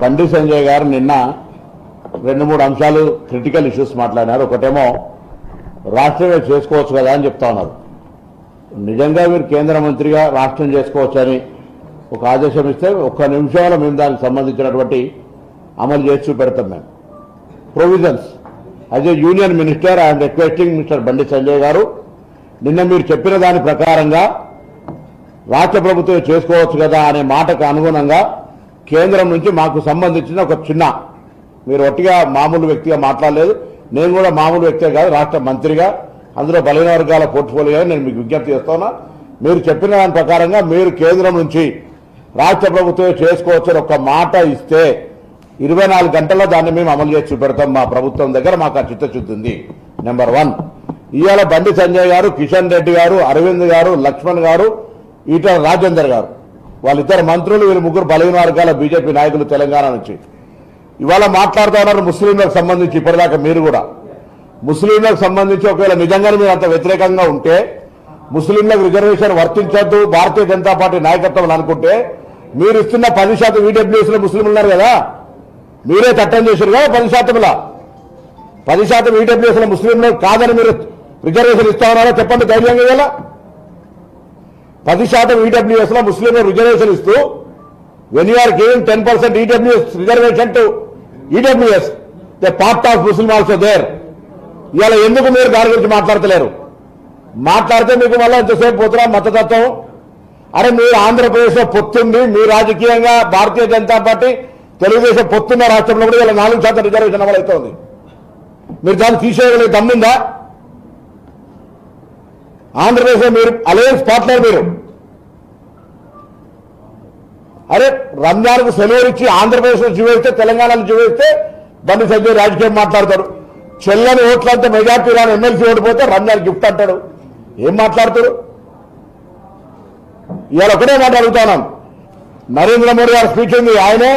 బండి సంజయ్ గారు నిన్న రెండు మూడు అంశాలు క్రిటికల్ ఇష్యూస్ మాట్లాడినారు. ఒకటేమో రాష్ట్రమే చేసుకోవచ్చు కదా అని చెప్తా ఉన్నారు. నిజంగా మీరు కేంద్ర మంత్రిగా రాష్ట్రం చేసుకోవచ్చని ఒక ఆదేశం ఇస్తే ఒక్క నిమిషంలో మేము దానికి సంబంధించినటువంటి అమలు చేసి చూపెడతాం మేము. Provisions as a union minister I'm requesting mister Bandi Sanjay garu నిన్న మీరు చెప్పిన దాని ప్రకారంగా రాష్ట్ర ప్రభుత్వం చేసుకోవచ్చు కదా అనే మాటకు అనుగుణంగా కేంద్రం నుంచి మాకు సంబంధించిన ఒక చిన్న మీరు ఒట్టిగా మామూలు వ్యక్తిగా మాట్లాడలేదు. నేను కూడా మామూలు వ్యక్తే కాదు రాష్ట్ర మంత్రిగా. అందులో బలహీన వర్గాల పోర్ట్ఫోలియో నేను మీకు విజ్ఞప్తి చేస్తున్నా. మీరు చెప్పిన దాని ప్రకారంగా మీరు కేంద్రం నుంచి రాష్ట్ర ప్రభుత్వం చేసుకోవచ్చని ఒక మాట ఇస్తే ఇరవై నాలుగు గంటల్లో దాన్ని మేము అమలు చేసి చూపెడతాం మా ప్రభుత్వం దగ్గర. మాకు ఆ చిత్తశుద్ధి ఉంది. నెంబర్ వన్ ఇవాళ బండి సంజయ్ గారు కిషన్ రెడ్డి గారు అరవింద్ గారు లక్ష్మణ్ గారు ఈటల రాజేందర్ గారు. వాళ్ళిద్దరు మంత్రులు వీళ్ళు ముగ్గురు బలహీన వర్గాల బీజేపీ నాయకులు తెలంగాణ నుంచి. ఇవాళ మాట్లాడుతూ ఉన్నారు ముస్లింలకు సంబంధించి ఇప్పటిదాకా మీరు కూడా. ముస్లింలకు సంబంధించి ఒకవేళ నిజంగానే మీరు అంత వ్యతిరేకంగా ఉంటే ముస్లింలకు రిజర్వేషన్ వర్తించద్దు భారతీయ జనతా పార్టీ నాయకత్వం అనుకుంటే మీరు ఇస్తున్న పది శాతం ఈడబ్ల్యూఎస్లో ముస్లింలు ఉన్నారు కదా. మీరే చట్టం చేశారు కదా పది శాతంలో. పది శాతం ఈడబ్ల్యూఎస్లో ముస్లింలు కాదని మీరు రిజర్వేషన్ ఇస్తా ఉన్నారో? చెప్పండి ధైర్యంగా కదా పది శాతం ఈడబ్ల్యూఎస్లో ముస్లింలు రిజర్వేషన్ ఇస్తూ when you're giving ten percent EWS reservation to EWS the part of Muslim also there ఇవాళ ఎందుకు మీరు దాని గురించి మాట్లాడతలేరు? మాట్లాడితే మీకు మళ్ళీ ఎంతసేపు పోతున్నా మతతత్వం. అరే మీరు ఆంధ్రప్రదేశ్లో పొత్తుంది మీ రాజకీయంగా భారతీయ జనతా పార్టీ తెలుగుదేశం పొత్తున్న రాష్ట్రంలో కూడా ఇలా నాలుగు శాతం రిజర్వేషన్ అమలవుతోంది. మీరు దాన్ని తీసేయగలిగే దమ్ముందా? ఆంధ్రప్రదేశ్లో మీరు అలయన్స్ పార్ట్నర్ మీరు. అరే రంజాన్కు సెలవులు ఇచ్చి ఆంధ్రప్రదేశ్లో జీవిస్తే తెలంగాణలో జీవిస్తే బండి సంజయ్ రాజకీయం మాట్లాడతారు చెల్లని ఓట్లంతా మెజార్టీ రాని ఎమ్మెల్సీ ఓడిపోతే రంజాన్ గిఫ్ట్ అంటాడు. ఏం మాట్లాడతాడు? ఇవాళ ఒకటే మాట నరేంద్ర మోడీ గారు స్పీచ్ ఉంది. ఆయనే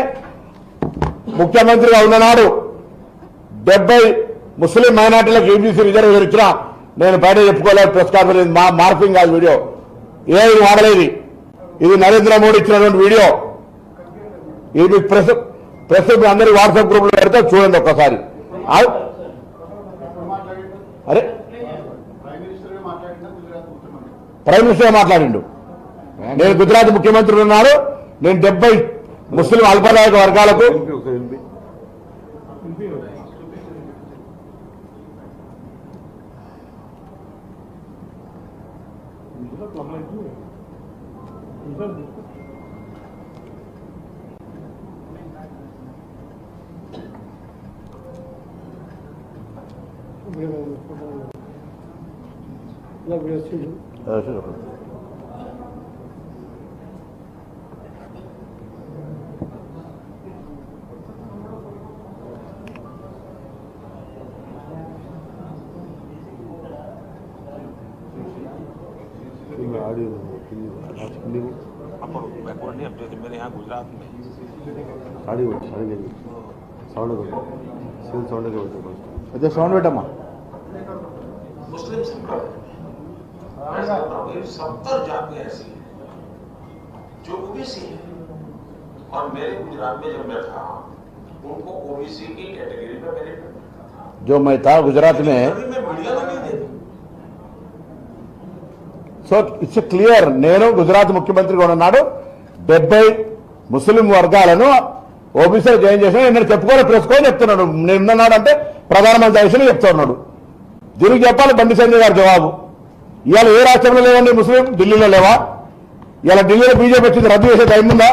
ముఖ్యమంత్రిగా ఉన్ననాడు. డెబ్బై ముస్లిం మైనార్టీలకు ఏబీసీ రిజర్వేషన్ ఇచ్చినా నేను బయట చెప్పుకోలేదు ప్రెస్ కాన్ఫరెన్స్ మా మార్పింగ్ కాదు వీడియో. ఏది వాడలేదు. ఇది నరేంద్ర మోడీ ఇచ్చినటువంటి వీడియో. ఇది ప్రెస్ ప్రెస్ అందరి వాట్సాప్ గ్రూప్లో పెడితే చూడండి ఒక్కసారి. అరే? ప్రైమ్ మినిస్టర్ మాట్లాడిండు. నేను గుజరాత్ ముఖ్యమంత్రి ప్రైమ్ మినిస్టర్ మాట్లాడిండు నేను గుజరాత్ ముఖ్యమంత్రి ఉన్నాను నేను డెబ్బై ముస్లిం అల్పనాయక వర్గాలకు अपर बैकवर्ड नहीं अपडेट मेरे यहाँ गुजरात में సాడీ కొట్టు సాడీ లేదు సౌండ్ కొట్టు సివిల్ సౌండ్ కొట్టు ఫస్ట్ అదే సౌండ్ పెట్టమ్మా मुस्लिम संप्रदाय मैं समझता हूँ ये सत्तर जातियां ऐसी हैं जो ओबीसी है और मेरे गुजरात में जब मैं था उनको ओबीसी की कैटेगरी में मेरे जो मैं था गुजरात में मैं मीडिया में नहीं देता సో ఇట్స్ క్లియర్ నేను గుజరాత్ ముఖ్యమంత్రిగా ఉన్నాడు డెబ్బై ముస్లిం వర్గాలను ఓబీసీలో జాయిన్ చేసిన నేను చెప్పుకోలే ప్రెస్కోని చెప్తున్నాడు. నేను అంటే ప్రధానమంత్రి విషయం చెప్తున్నాడు. దీనికి చెప్పాలి బండి సంజయ్ గారు జవాబు. ఇవాళ ఏ రాష్ట్రంలో లేవండి ముస్లిం? ఢిల్లీలో లేవా? ఇవాళ ఢిల్లీలో బీజేపీ వచ్చింది రద్దు చేసే టైం ఉందా?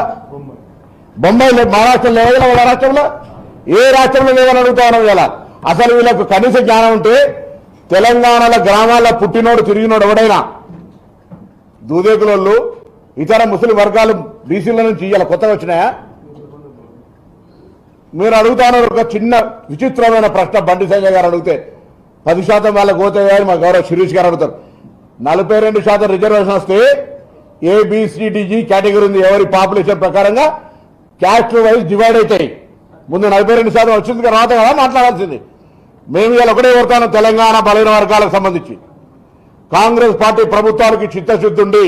బొంబాయి మహారాష్ట్రంలో లేవా వాళ్ళ రాష్ట్రంలో? ఏ రాష్ట్రంలో లేవని అడుగుతా ఉన్నాం ఇలా అసలు వీళ్ళకు కనీస జ్ఞానం ఉంటే తెలంగాణలో గ్రామాల్లో పుట్టినోడు తిరిగినోడు ఎవడైనా దూదేకులోళ్ళు ఇతర ముస్లిం వర్గాలు బీసీల నుంచి ఇవాళ కొత్తగా వచ్చినాయా? మీరు అడుగుతాను ఒక చిన్న విచిత్రమైన ప్రశ్న బండి సంజయ్ గారు అడిగితే పది శాతం వాళ్ళకి పోతాయని మా గౌరవ శిరీష్ గారు అడుగుతారు. నలభై రెండు శాతం రిజర్వేషన్ వస్తే ఏబిసిడిజి e కేటగిరీ ఉంది ఎవరి పాపులేషన్ ప్రకారంగా క్యాస్ట్ వైజ్ డివైడ్ అవుతాయి. ముందు నలభై రెండు శాతం వచ్చింది తర్వాత కదా మాట్లాడాల్సింది. మేము ఇవాళ ఒకటే కోరుతాను తెలంగాణ బలైన వర్గాలకు సంబంధించి. కాంగ్రెస్ పార్టీ ప్రభుత్వానికి చిత్తశుద్ధి ఉండి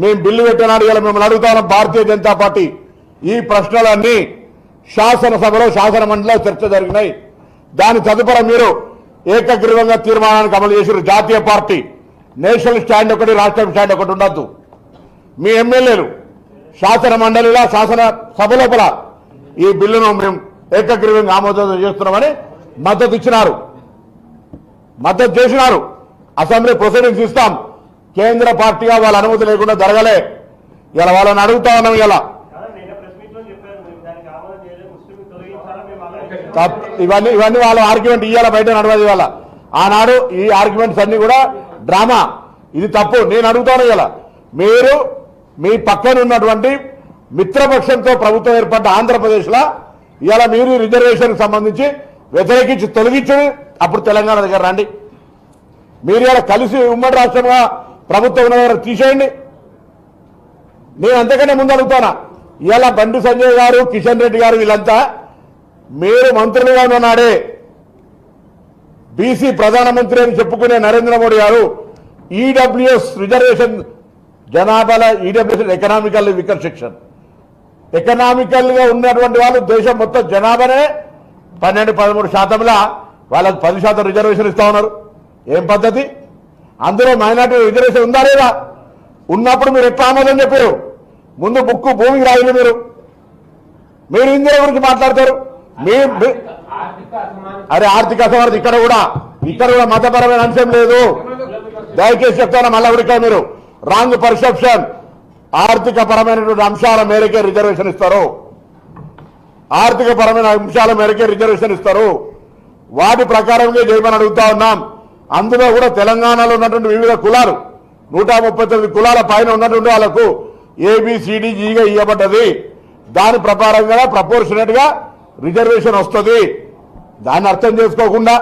మేము బిల్లు పెట్టినాడు ఇలా మిమ్మల్ని అడుగుతాం భారతీయ జనతా పార్టీ. ఈ ప్రశ్నలన్నీ శాసనసభలో శాసన మండలిలో చర్చ జరిగినాయి. దాని తదుపరి మీరు ఏకగ్రీవంగా తీర్మానానికి అమలు చేసిన జాతీయ పార్టీ. నేషనల్ స్టాండ్ ఒకటి రాష్ట్ర స్టాండ్ ఒకటి ఉండద్దు. మీ ఎమ్మెల్యేలు శాసన మండలిలో శాసన సభ లోపల ఈ బిల్లును మేము ఏకగ్రీవంగా ఆమోదం చేస్తున్నామని మద్దతు ఇచ్చినారు. మద్దతు చేసినారు. అసెంబ్లీ ప్రొసీడింగ్స్ ఇస్తాం కేంద్ర పార్టీగా వాళ్ళ అనుమతి లేకుండా జరగలే. ఇలా వాళ్ళని అడుగుతా ఉన్నాం ఇలా. తప్- ఇవన్నీ ఇవన్నీ వాళ్ళ ఆర్గ్యుమెంట్ ఇవ్వాలి బయట నడవదు ఇవాళ. ఆనాడు ఈ ఆర్గ్యుమెంట్స్ అన్ని కూడా డ్రామా. ఇది తప్పు. నేను అడుగుతాను ఇలా. మీరు మీ పక్కన ఉన్నటువంటి మిత్రపక్షంతో ప్రభుత్వం ఏర్పడ్డ ఆంధ్రప్రదేశ్లో ఇవాళ మీరు రిజర్వేషన్కి సంబంధించి వ్యతిరేకించి తొలగించండి. అప్పుడు తెలంగాణ దగ్గర రండి. మీరు ఇలా కలిసి ఉమ్మడి రాష్ట్రంగా ప్రభుత్వం ఉన్న తీసేయండి. నేను అంతకన్నా ముందు అడుగుతానా ఇలా బండి సంజయ్ గారు కిషన్ రెడ్డి గారు వీళ్ళంతా మీరు మంత్రులుగా ఉన్నాడే బీసీ ప్రధానమంత్రి అని చెప్పుకునే నరేంద్ర మోడీ గారు ఈడబ్ల్యూఎస్ రిజర్వేషన్ జనాభాల ఈడబ్ల్యూఎస్ ఎకనామికల్ వికర్ సెక్షన్ ఎకనామికల్గా ఉన్నటువంటి వాళ్ళు దేశం మొత్తం జనాభానే పన్నెండు పదమూడు శాతంలా వాళ్ళకి పది శాతం రిజర్వేషన్ ఇస్తా ఉన్నారు. ఏం పద్ధతి? అందులో మైనార్టీ రిజర్వేషన్ ఉందా లేదా? ఉన్నప్పుడు మీరు ఎట్లా ఆమోదం చెప్పారు. ముందు బుక్కు భూమికి రాయలు మీరు. మీరు ఇందులో గురించి మాట్లాడతారు. మీ అరే ఆర్థిక అసమర్థ ఇక్కడ కూడా. ఇక్కడ కూడా మతపరమైన అంశం లేదు. దయచేసి చెప్తాను మళ్ళీ ఉడికా మీరు? Wrong perception. ఆర్థిక పరమైనటువంటి అంశాల మేరకే రిజర్వేషన్ ఇస్తారు. ఆర్థిక పరమైన అంశాల మేరకే రిజర్వేషన్ ఇస్తారు. వాటి ప్రకారంగా చేయమని అడుగుతా ఉన్నాం. అందులో కూడా తెలంగాణలో ఉన్నటువంటి వివిధ కులాలు నూట ముప్పై తొమ్మిది కులాల పైన ఉన్నటువంటి వాళ్ళకు ఏబిసిడిజీగా e ఇవ్వబడ్డది దాని ప్రకారంగా ప్రపోర్షనేట్గా రిజర్వేషన్ వస్తుంది. దాన్ని అర్థం చేసుకోకుండా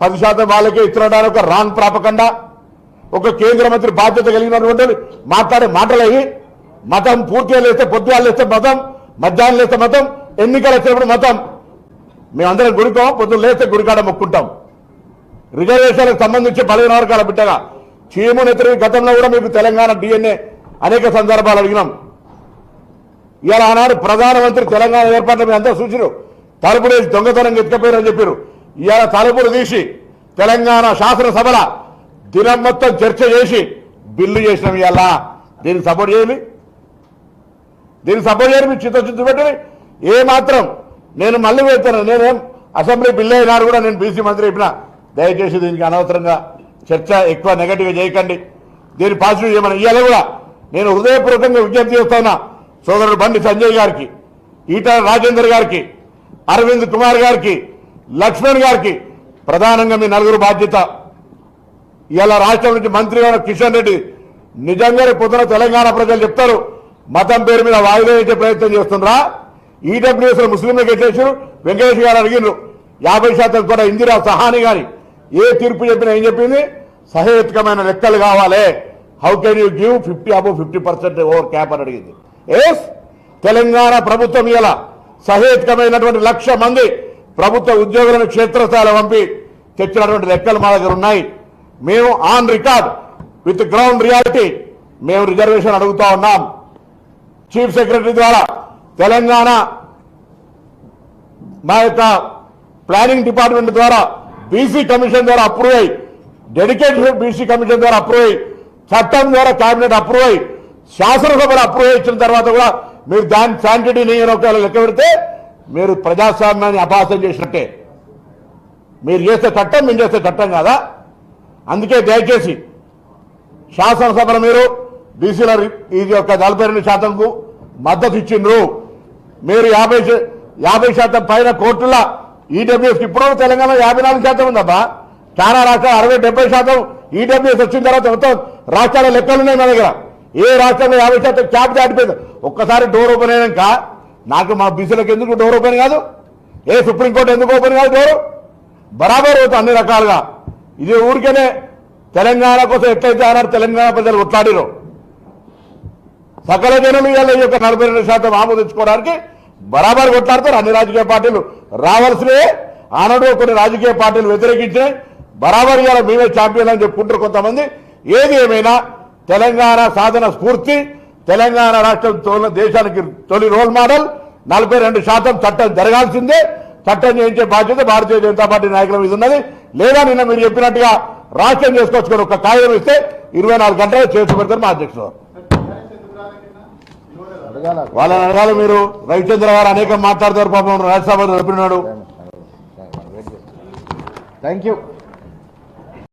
పది శాతం వాళ్ళకే ఇస్తున్నడానికి ఒక రాంగ్ ప్రాపకుండా ఒక కేంద్ర మంత్రి బాధ్యత కలిగినటువంటి మాట్లాడే మాటలు మతం పూర్తిగా లేస్తే పొద్దుగా లేస్తే మతం మధ్యాహ్నం లేస్తే మతం ఎన్నికలు వచ్చినప్పుడు మతం. మేమందరం గుడికోం పొద్దున్న లేస్తే గుడికాడ మొక్కుంటాం. రిజర్వేషన్లకు సంబంధించి పదిహేను వర్గాల బిడ్డగా చీము నెత్తిరి గతంలో కూడా మీకు తెలంగాణ డిఎన్ఏ అనేక సందర్భాలు అడిగినాం. ఇలా ఆనాడు ప్రధానమంత్రి తెలంగాణ ఏర్పాట్లు మీ అందరూ సూచన తలుపులు వేసి దొంగతనం ఎత్తుకపోయారని చెప్పారు ఇవాళ తలుపులు తీసి తెలంగాణ శాసనసభల దినం మొత్తం చర్చ చేసి బిల్లు చేసినాం ఇవాళ. దీన్ని సపోర్ట్ చేయాలి దీన్ని సపోర్ట్ చేయాలి మీరు చిత్తశుద్ధి పెట్టండి ఏ మాత్రం నేను మళ్ళీ పెడతాను నేనేం అసెంబ్లీ బిల్లు అయినారు కూడా నేను బీసీ మంత్రి చెప్పినా దయచేసి దీనికి అనవసరంగా చర్చ ఎక్కువ నెగటివ్గా చేయకండి. దీన్ని పాజిటివ్ చేయమని ఇవాళ కూడా. నేను హృదయపూర్వకంగా విజ్ఞప్తి చేస్తున్నా సోదరుడు బండి సంజయ్ గారికి ఈటల రాజేందర్ గారికి అరవింద్ కుమార్ గారికి లక్ష్మణ్ గారికి ప్రధానంగా మీ నలుగురు బాధ్యత. ఇలా రాష్ట్రం నుంచి మంత్రిగా కిషన్ రెడ్డి నిజంగా పొద్దున తెలంగాణ ప్రజలు చెప్తారు మతం పేరు మీద వాయిదా వేసే ప్రయత్నం చేస్తుండ్రా. ఈడబ్ల్యూఎస్ ముస్లింలకు ఎట్టేసారు వెంకటేష్ గారు అడిగినారు యాభై శాతం కూడా ఇందిరా సహాని గాని ఏ తీర్పు చెప్పినా ఏం చెప్పింది? సహేతుకమైన లెక్కలు కావాలి. How can you give fifty above fifty percent over cap అని అడిగింది. ఎస్ తెలంగాణ ప్రభుత్వం ఇలా సహేతుకమైనటువంటి లక్ష మంది ప్రభుత్వ ఉద్యోగులను క్షేత్రస్థాయిలో పంపి తెచ్చినటువంటి లెక్కలు మా దగ్గర ఉన్నాయి. మేము on record with ground reality మేము రిజర్వేషన్ అడుగుతా ఉన్నాం. చీఫ్ సెక్రటరీ ద్వారా తెలంగాణ మా యొక్క ప్లానింగ్ డిపార్ట్మెంట్ ద్వారా బీసీ కమిషన్ ద్వారా అప్రూవ్ అయ్యి డెడికేటెడ్ బీసీ కమిషన్ ద్వారా అప్రూవ్ అయ్యి చట్టం ద్వారా కేబినెట్ అప్రూవ్ అయ్యి శాసనసభలో అప్రూవ్ ఇచ్చిన తర్వాత కూడా మీరు దాని శాంటిటీ నేను ఒకవేళ లెక్క పెడితే మీరు ప్రజాస్వామ్యాన్ని అపాసం చేసినట్టే. మీరు చేసే చట్టం మేము చేసే చట్టం కాదా? అందుకే దయచేసి శాసనసభలో మీరు బీసీల ఇది యొక్క నలభై రెండు శాతంకు మద్దతు ఇచ్చిండ్రు. మీరు యాభై యాభై శాతం పైన కోర్టుల ఈడబ్ల్యూఎస్ ఇప్పుడు తెలంగాణ యాభై నాలుగు శాతం ఉందబ్బా. చాలా రాష్ట్రాలు అరవై డెబ్బై శాతం ఈడబ్ల్యూఎస్ వచ్చిన తర్వాత మొత్తం రాష్ట్రాల లెక్కలు ఉన్నాయి మా దగ్గర. ఏ రాష్ట్రంలో యాభై శాతం క్యాప్ దాటిపోయింది ఒక్కసారి డోర్ ఓపెన్ అయినాక నాకు మా బీసీలకు ఎందుకు డోర్ ఓపెన్ కాదు? ఏ సుప్రీంకోర్టు ఎందుకు ఓపెన్ కాదు డోరు? బరాబర్ అవుతుంది అన్ని రకాలుగా. ఇది ఊరికేనే తెలంగాణ కోసం ఎట్లయితే అన్నారు తెలంగాణ ప్రజలు కొట్లాడిరో సకల జనం ఇవాళ ఈ యొక్క నలభై రెండు శాతం ఆమోదించుకోవడానికి బరాబర్ కొట్లాడతారు అన్ని రాజకీయ పార్టీలు రావాల్సినవే. ఆనాడు కొన్ని రాజకీయ పార్టీలు వ్యతిరేకించినాయి బరాబర్ ఇవాళ మేమే ఛాంపియన్ అని చెప్పుకుంటారు కొంతమంది. ఏది ఏమైనా తెలంగాణ సాధన స్ఫూర్తి తెలంగాణ రాష్ట్రం దేశానికి తొలి రోల్ మోడల్ నలభై రెండు శాతం చట్టం జరగాల్సిందే. చట్టం చేయించే బాధ్యత భారతీయ జనతా పార్టీ నాయకుల మీద ఉన్నది. లేదా నిన్న మీరు చెప్పినట్టుగా రాష్ట్రం చేసుకోవచ్చు ఒక కాగితం ఇస్తే ఇరవై నాలుగు గంటలు చేసి పెడతారు మా అధ్యక్షుడు. వాళ్ళని అడగాలి మీరు రవిచంద్ర గారు అనేక మాట్లాడతారు పాపం రాజ్యసభ థ్యాంక్ యూ